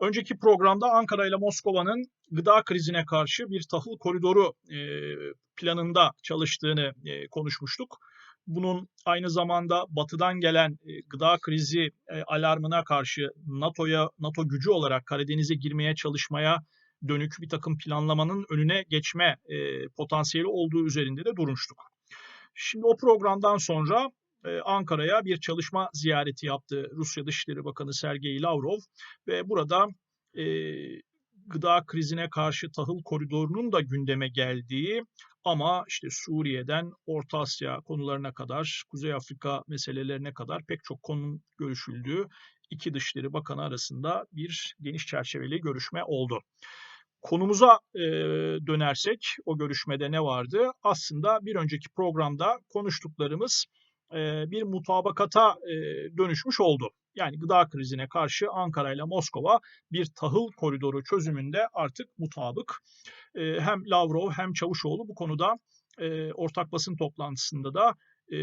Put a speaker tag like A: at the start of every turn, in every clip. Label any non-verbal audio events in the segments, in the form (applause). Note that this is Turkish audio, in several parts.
A: Önceki programda Ankara ile Moskova'nın gıda krizine karşı bir tahıl koridoru e, planında çalıştığını e, konuşmuştuk. Bunun aynı zamanda batıdan gelen e, gıda krizi e, alarmına karşı NATO'ya NATO gücü olarak Karadeniz'e girmeye çalışmaya dönük bir takım planlamanın önüne geçme e, potansiyeli olduğu üzerinde de durmuştuk. Şimdi o programdan sonra Ankara'ya bir çalışma ziyareti yaptı Rusya Dışişleri Bakanı Sergey Lavrov ve burada e, gıda krizine karşı tahıl koridorunun da gündeme geldiği ama işte Suriye'den Orta Asya konularına kadar, Kuzey Afrika meselelerine kadar pek çok konunun görüşüldüğü iki Dışişleri Bakanı arasında bir geniş çerçeveli görüşme oldu. Konumuza e, dönersek o görüşmede ne vardı? Aslında bir önceki programda konuştuklarımız bir mutabakata dönüşmüş oldu. Yani gıda krizine karşı Ankara ile Moskova bir tahıl koridoru çözümünde artık mutabık. Hem Lavrov hem Çavuşoğlu bu konuda ortak basın toplantısında da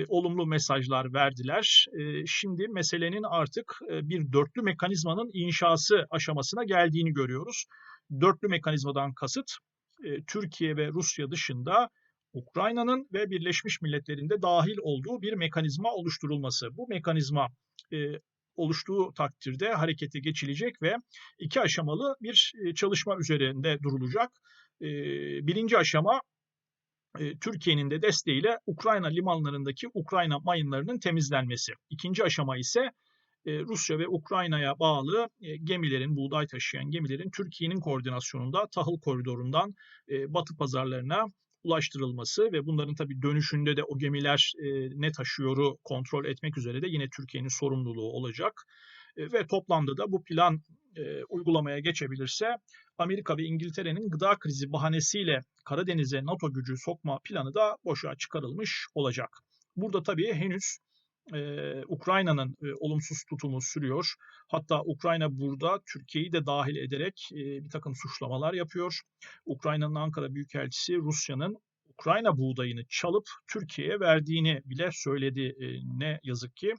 A: olumlu mesajlar verdiler. Şimdi meselenin artık bir dörtlü mekanizmanın inşası aşamasına geldiğini görüyoruz. Dörtlü mekanizmadan kasıt Türkiye ve Rusya dışında Ukrayna'nın ve Birleşmiş Milletler'in de dahil olduğu bir mekanizma oluşturulması. Bu mekanizma e, oluştuğu takdirde harekete geçilecek ve iki aşamalı bir e, çalışma üzerinde durulacak. E, birinci aşama e, Türkiye'nin de desteğiyle Ukrayna limanlarındaki Ukrayna mayınlarının temizlenmesi. İkinci aşama ise Rusya ve Ukrayna'ya bağlı gemilerin, buğday taşıyan gemilerin Türkiye'nin koordinasyonunda tahıl koridorundan batı pazarlarına ulaştırılması ve bunların tabii dönüşünde de o gemiler ne taşıyoru kontrol etmek üzere de yine Türkiye'nin sorumluluğu olacak. Ve toplamda da bu plan uygulamaya geçebilirse Amerika ve İngiltere'nin gıda krizi bahanesiyle Karadeniz'e NATO gücü sokma planı da boşa çıkarılmış olacak. Burada tabii henüz e, Ukrayna'nın e, olumsuz tutumu sürüyor. Hatta Ukrayna burada Türkiye'yi de dahil ederek e, bir takım suçlamalar yapıyor. Ukrayna'nın Ankara Büyükelçisi Rusya'nın Ukrayna buğdayını çalıp Türkiye'ye verdiğini bile söyledi e, ne yazık ki.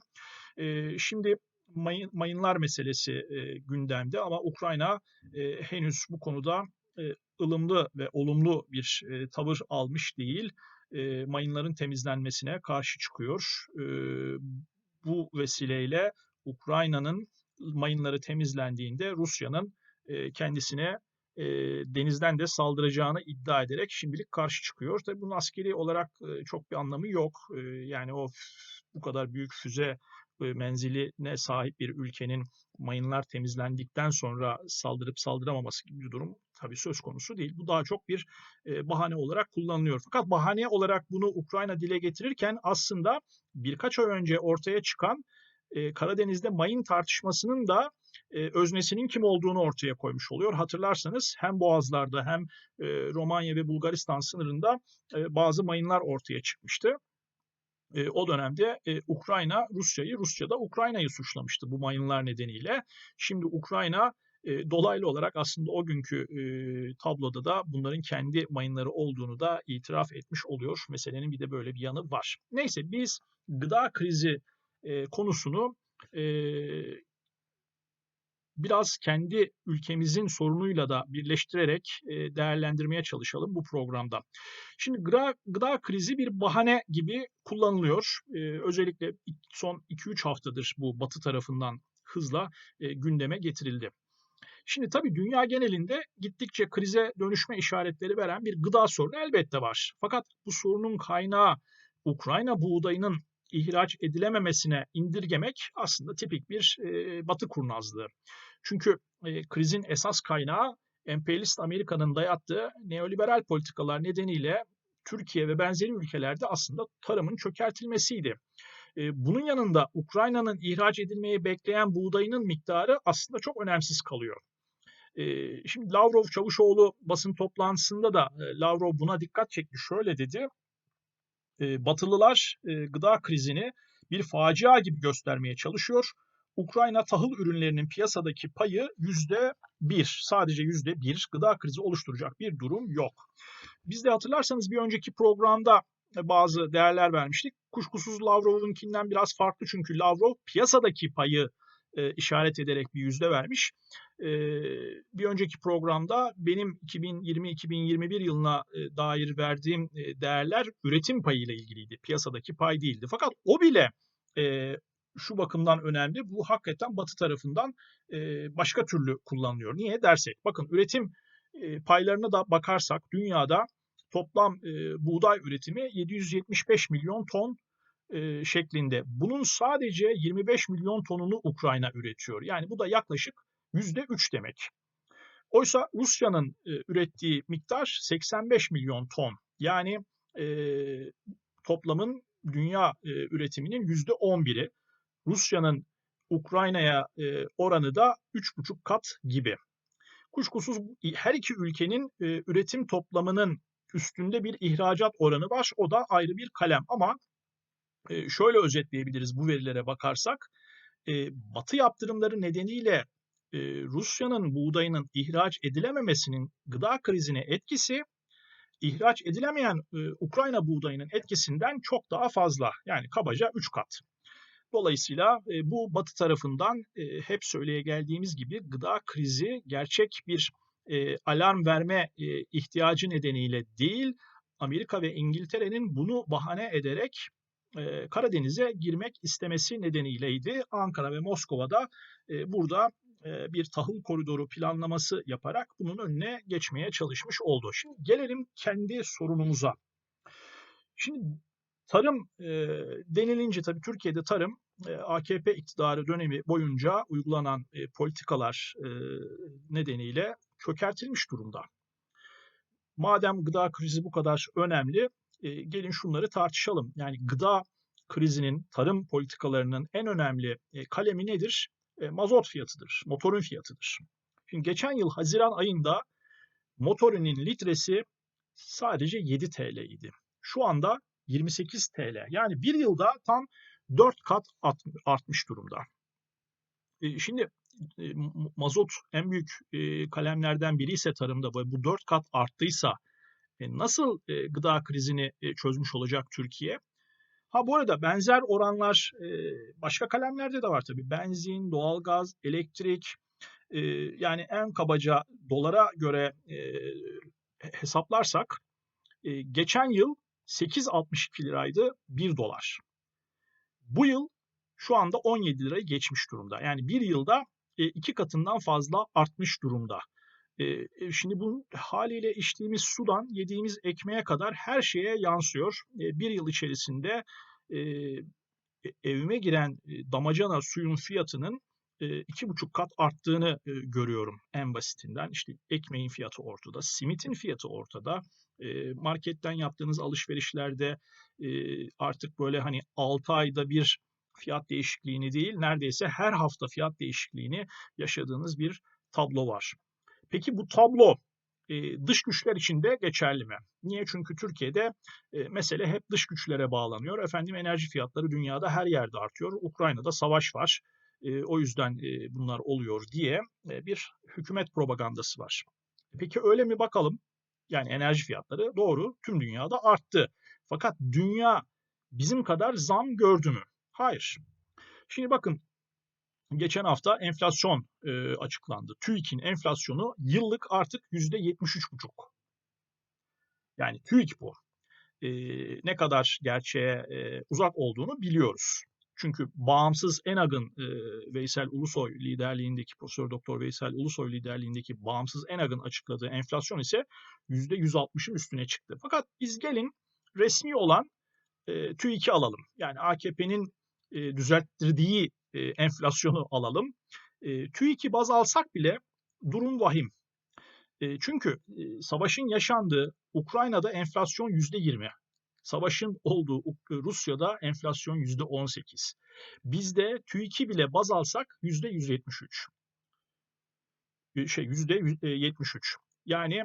A: E, şimdi mayın, mayınlar meselesi e, gündemde ama Ukrayna e, henüz bu konuda e, ılımlı ve olumlu bir e, tavır almış değil e, mayınların temizlenmesine karşı çıkıyor. E, bu vesileyle Ukrayna'nın mayınları temizlendiğinde Rusya'nın e, kendisine e, denizden de saldıracağını iddia ederek şimdilik karşı çıkıyor. Tabii bunun askeri olarak e, çok bir anlamı yok. E, yani o bu kadar büyük füze e, menziline sahip bir ülkenin mayınlar temizlendikten sonra saldırıp saldıramaması gibi bir durum tabii söz konusu değil. Bu daha çok bir e, bahane olarak kullanılıyor. Fakat bahane olarak bunu Ukrayna dile getirirken aslında birkaç ay önce ortaya çıkan e, Karadeniz'de mayın tartışmasının da e, öznesinin kim olduğunu ortaya koymuş oluyor. Hatırlarsanız hem Boğazlar'da hem e, Romanya ve Bulgaristan sınırında e, bazı mayınlar ortaya çıkmıştı. E, o dönemde e, Ukrayna Rusya'yı, Rusya da Ukrayna'yı suçlamıştı bu mayınlar nedeniyle. Şimdi Ukrayna e, dolaylı olarak aslında o günkü e, tabloda da bunların kendi mayınları olduğunu da itiraf etmiş oluyor. Meselenin bir de böyle bir yanı var. Neyse biz gıda krizi e, konusunu e, biraz kendi ülkemizin sorunuyla da birleştirerek e, değerlendirmeye çalışalım bu programda. Şimdi gıda, gıda krizi bir bahane gibi kullanılıyor. E, özellikle son 2-3 haftadır bu batı tarafından hızla e, gündeme getirildi. Şimdi tabii dünya genelinde gittikçe krize dönüşme işaretleri veren bir gıda sorunu elbette var. Fakat bu sorunun kaynağı Ukrayna buğdayının ihraç edilememesine indirgemek aslında tipik bir e, batı kurnazlığı. Çünkü e, krizin esas kaynağı emperyalist Amerika'nın dayattığı neoliberal politikalar nedeniyle Türkiye ve benzeri ülkelerde aslında tarımın çökertilmesiydi. E, bunun yanında Ukrayna'nın ihraç edilmeyi bekleyen buğdayının miktarı aslında çok önemsiz kalıyor. E, şimdi Lavrov Çavuşoğlu basın toplantısında da e, Lavrov buna dikkat çekti. Şöyle dedi, e, Batılılar e, gıda krizini bir facia gibi göstermeye çalışıyor. Ukrayna tahıl ürünlerinin piyasadaki payı yüzde bir, sadece yüzde bir gıda krizi oluşturacak bir durum yok. Biz de hatırlarsanız bir önceki programda bazı değerler vermiştik. Kuşkusuz Lavrov'unkinden biraz farklı çünkü Lavrov piyasadaki payı e, işaret ederek bir yüzde vermiş. E, bir önceki programda benim 2020-2021 yılına e, dair verdiğim e, değerler üretim payı ile ilgiliydi. Piyasadaki pay değildi. Fakat o bile e, şu bakımdan önemli. Bu hakikaten Batı tarafından e, başka türlü kullanılıyor. Niye dersek? Bakın üretim e, paylarına da bakarsak dünyada toplam e, buğday üretimi 775 milyon ton e, şeklinde. Bunun sadece 25 milyon tonunu Ukrayna üretiyor. Yani bu da yaklaşık %3 demek. Oysa Rusya'nın e, ürettiği miktar 85 milyon ton. Yani e, toplamın dünya e, üretiminin %11'i. Rusya'nın Ukrayna'ya e, oranı da 3,5 kat gibi. Kuşkusuz her iki ülkenin e, üretim toplamının üstünde bir ihracat oranı var. O da ayrı bir kalem ama e, şöyle özetleyebiliriz bu verilere bakarsak. E, batı yaptırımları nedeniyle e, Rusya'nın buğdayının ihraç edilememesinin gıda krizine etkisi ihraç edilemeyen e, Ukrayna buğdayının etkisinden çok daha fazla. Yani kabaca 3 kat. Dolayısıyla e, bu Batı tarafından e, hep söyleye geldiğimiz gibi gıda krizi gerçek bir e, alarm verme e, ihtiyacı nedeniyle değil, Amerika ve İngiltere'nin bunu bahane ederek e, Karadeniz'e girmek istemesi nedeniyleydi. Ankara ve Moskova'da e, burada e, bir tahıl koridoru planlaması yaparak bunun önüne geçmeye çalışmış oldu. Şimdi gelelim kendi sorunumuza. Şimdi tarım e, denilince tabii Türkiye'de tarım e, AKP iktidarı dönemi boyunca uygulanan e, politikalar e, nedeniyle çökertilmiş durumda. Madem gıda krizi bu kadar önemli, e, gelin şunları tartışalım. Yani gıda krizinin, tarım politikalarının en önemli e, kalemi nedir? E, mazot fiyatıdır, motorun fiyatıdır. Şimdi geçen yıl Haziran ayında motorinin litresi sadece 7 TL idi. Şu anda 28 TL. Yani bir yılda tam 4 kat artmış durumda. E, şimdi e, mazot en büyük e, kalemlerden biri ise tarımda bu 4 kat arttıysa nasıl gıda krizini çözmüş olacak Türkiye? Ha bu arada benzer oranlar başka kalemlerde de var tabii. Benzin, doğalgaz, elektrik yani en kabaca dolara göre hesaplarsak geçen yıl 8.62 liraydı 1 dolar. Bu yıl şu anda 17 lirayı geçmiş durumda. Yani bir yılda iki katından fazla artmış durumda. Şimdi bu haliyle içtiğimiz sudan yediğimiz ekmeğe kadar her şeye yansıyor. Bir yıl içerisinde e, evime giren damacana suyun fiyatının iki buçuk kat arttığını görüyorum en basitinden. İşte ekmeğin fiyatı ortada, simitin fiyatı ortada. Marketten yaptığınız alışverişlerde artık böyle hani 6 ayda bir fiyat değişikliğini değil, neredeyse her hafta fiyat değişikliğini yaşadığınız bir tablo var. Peki bu tablo dış güçler için de geçerli mi? Niye? Çünkü Türkiye'de mesele hep dış güçlere bağlanıyor. Efendim enerji fiyatları dünyada her yerde artıyor. Ukrayna'da savaş var. O yüzden bunlar oluyor diye bir hükümet propagandası var. Peki öyle mi bakalım? Yani enerji fiyatları doğru tüm dünyada arttı. Fakat dünya bizim kadar zam gördü mü? Hayır. Şimdi bakın geçen hafta enflasyon e, açıklandı. TÜİK'in enflasyonu yıllık artık yüzde 73,5. Yani TÜİK bu. E, ne kadar gerçeğe e, uzak olduğunu biliyoruz. Çünkü bağımsız ENAG'ın e, Veysel Ulusoy liderliğindeki, Profesör Doktor Veysel Ulusoy liderliğindeki bağımsız ENAG'ın açıkladığı enflasyon ise %160'ın üstüne çıktı. Fakat biz gelin resmi olan e, TÜİK'i alalım. Yani AKP'nin e, düzelttirdiği e, enflasyonu alalım. E, TÜİK'i baz alsak bile durum vahim. E, çünkü e, savaşın yaşandığı Ukrayna'da enflasyon %20. Savaşın olduğu Rusya'da enflasyon %18. Bizde TÜİK'i bile baz alsak %173. Şey %73. Yani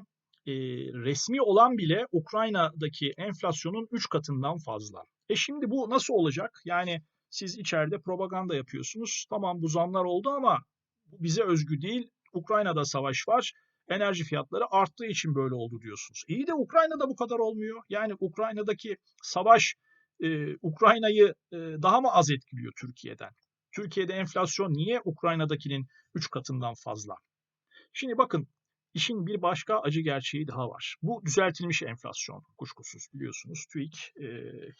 A: e, resmi olan bile Ukrayna'daki enflasyonun 3 katından fazla. E şimdi bu nasıl olacak? Yani siz içeride propaganda yapıyorsunuz. Tamam bu zamlar oldu ama bize özgü değil. Ukrayna'da savaş var. Enerji fiyatları arttığı için böyle oldu diyorsunuz. İyi de Ukrayna'da bu kadar olmuyor. Yani Ukrayna'daki savaş e, Ukrayna'yı e, daha mı az etkiliyor Türkiye'den? Türkiye'de enflasyon niye Ukrayna'dakinin 3 katından fazla? Şimdi bakın işin bir başka acı gerçeği daha var. Bu düzeltilmiş enflasyon kuşkusuz biliyorsunuz. TÜİK e,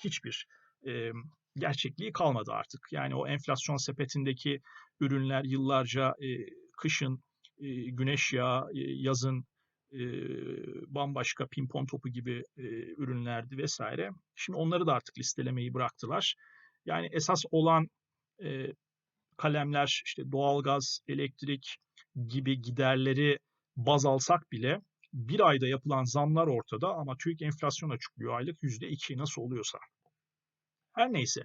A: hiçbir e, gerçekliği kalmadı artık. Yani o enflasyon sepetindeki ürünler yıllarca e, kışın e, güneş yağı, e, yazın e, bambaşka pimpon topu gibi e, ürünlerdi vesaire. Şimdi onları da artık listelemeyi bıraktılar. Yani esas olan e, kalemler işte doğalgaz, elektrik gibi giderleri baz alsak bile bir ayda yapılan zamlar ortada ama TÜİK enflasyon açıklıyor aylık %2 nasıl oluyorsa. Her neyse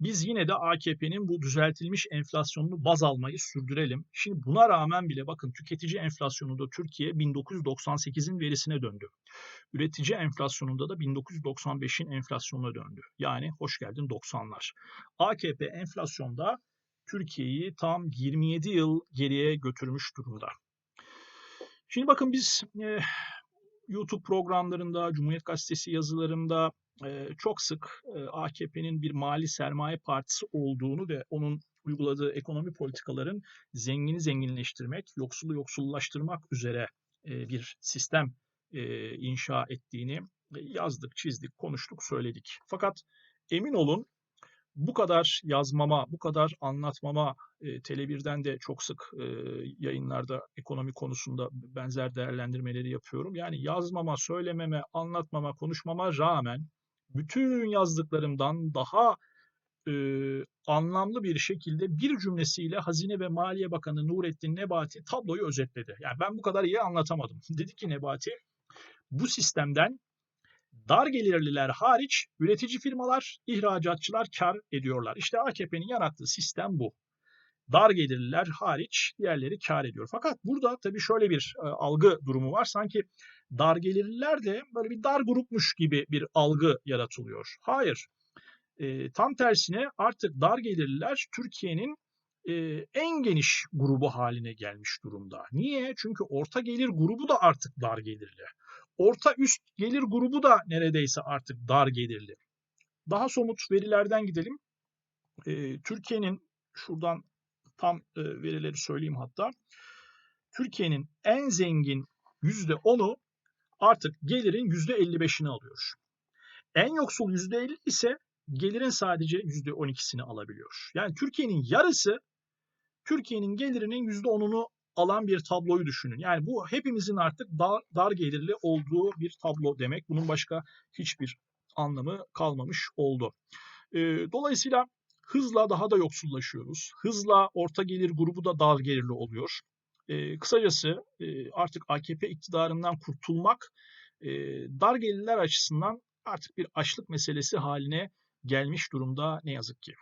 A: biz yine de AKP'nin bu düzeltilmiş enflasyonunu baz almayı sürdürelim. Şimdi buna rağmen bile bakın tüketici enflasyonunda Türkiye 1998'in verisine döndü. Üretici enflasyonunda da 1995'in enflasyonuna döndü. Yani hoş geldin 90'lar. AKP enflasyonda Türkiye'yi tam 27 yıl geriye götürmüş durumda. Şimdi bakın biz e, YouTube programlarında, Cumhuriyet Gazetesi yazılarında çok sık AKP'nin bir mali sermaye partisi olduğunu ve onun uyguladığı ekonomi politikaların zengini zenginleştirmek, yoksulu yoksullaştırmak üzere bir sistem inşa ettiğini yazdık, çizdik, konuştuk, söyledik. Fakat emin olun bu kadar yazmama, bu kadar anlatmama, e, Tele1'den de çok sık yayınlarda ekonomi konusunda benzer değerlendirmeleri yapıyorum. Yani yazmama, söylememe, anlatmama, konuşmama rağmen bütün yazdıklarımdan daha e, anlamlı bir şekilde bir cümlesiyle Hazine ve Maliye Bakanı Nurettin Nebati tabloyu özetledi. Yani ben bu kadar iyi anlatamadım. (laughs) Dedi ki Nebati, bu sistemden dar gelirliler hariç üretici firmalar, ihracatçılar kar ediyorlar. İşte AKP'nin yarattığı sistem bu. Dar gelirliler hariç diğerleri kar ediyor. Fakat burada tabii şöyle bir e, algı durumu var. Sanki dar gelirliler de böyle bir dar grupmuş gibi bir algı yaratılıyor. Hayır. E, tam tersine artık dar gelirliler Türkiye'nin e, en geniş grubu haline gelmiş durumda. Niye? Çünkü orta gelir grubu da artık dar gelirli. Orta üst gelir grubu da neredeyse artık dar gelirli. Daha somut verilerden gidelim. E, Türkiye'nin şuradan tam e, verileri söyleyeyim hatta. Türkiye'nin en zengin %10'u artık gelirin %55'ini alıyor. En yoksul %50 ise gelirin sadece %12'sini alabiliyor. Yani Türkiye'nin yarısı Türkiye'nin gelirinin %10'unu alan bir tabloyu düşünün. Yani bu hepimizin artık dar, dar gelirli olduğu bir tablo demek. Bunun başka hiçbir anlamı kalmamış oldu. E, dolayısıyla hızla daha da yoksullaşıyoruz. Hızla orta gelir grubu da dar gelirli oluyor. E, kısacası e, artık AKP iktidarından kurtulmak e, dar gelirler açısından artık bir açlık meselesi haline gelmiş durumda ne yazık ki.